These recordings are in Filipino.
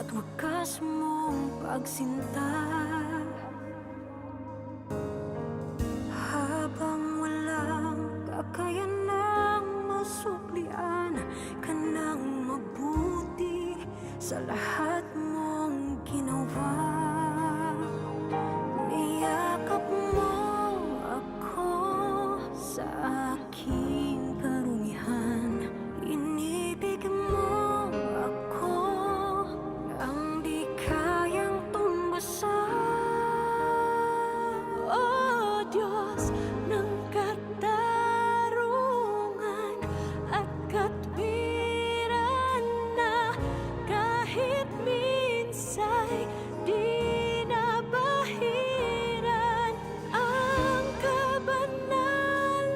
at wakas mong pagsinta. Habang walang kakayanang masuklian ka ng mabuti sa lahat minsa'y di nabahiran ang kabanalan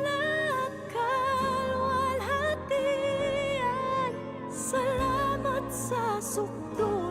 kalwalhatian Salamat sa sukdo